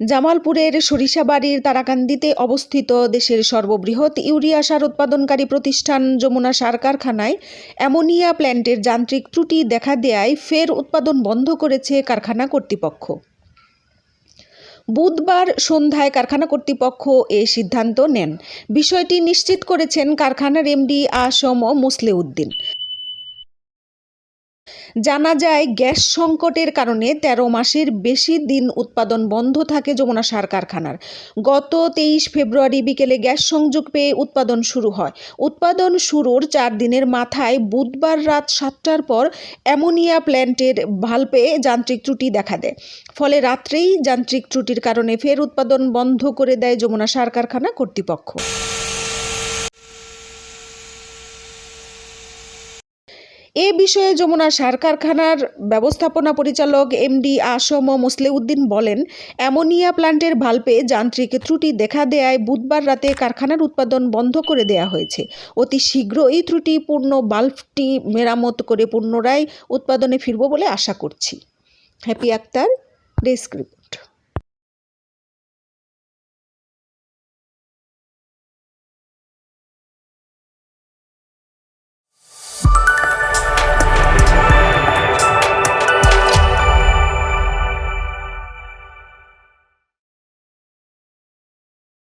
জামালপুরের সরিষাবাড়ির তারাকান্দিতে অবস্থিত দেশের সর্ববৃহৎ ইউরিয়া সার উৎপাদনকারী প্রতিষ্ঠান যমুনা সার কারখানায় অ্যামোনিয়া প্ল্যান্টের যান্ত্রিক ত্রুটি দেখা দেয়ায় ফের উৎপাদন বন্ধ করেছে কারখানা কর্তৃপক্ষ। বুধবার সন্ধ্যায় কারখানা কর্তৃপক্ষ এ সিদ্ধান্ত নেন। বিষয়টি নিশ্চিত করেছেন কারখানার এমডি আসম মুসলেউদ্দিন। জানা যায়, গ্যাস সংকটের কারণে ১৩ মাসের বেশি দিন উৎপাদন বন্ধ থাকে যমুনা সার কারখানার। গত তেইশ ফেব্রুয়ারি বিকেলে গ্যাস সংযোগ পেয়ে উৎপাদন শুরু হয়। উৎপাদন শুরুর চার দিনের মাথায় বুধবার রাত সাতটার পর অ্যামোনিয়া প্ল্যান্টের ভাল্পে যান্ত্রিক ত্রুটি দেখা দেয়। ফলে রাত্রেই যান্ত্রিক ত্রুটির কারণে ফের উৎপাদন বন্ধ করে দেয় যমুনা সার কারখানা কর্তৃপক্ষ। এ বিষয়ে যমুনা সার কারখানার ব্যবস্থাপনা পরিচালক এমডি আসম মুসলেউদ্দিন বলেন, অ্যামোনিয়া প্ল্যান্টের ভাল্পে যান্ত্রিক ত্রুটি দেখা দেয়ায় বুধবার রাতে কারখানার উৎপাদন বন্ধ করে দেয়া হয়েছে। অতি শীঘ্র শীঘ্রই ত্রুটিপূর্ণ বাল্বটি মেরামত করে পুনরায় উৎপাদনে ফিরব বলে আশা করছি। Happy Akter, desk report.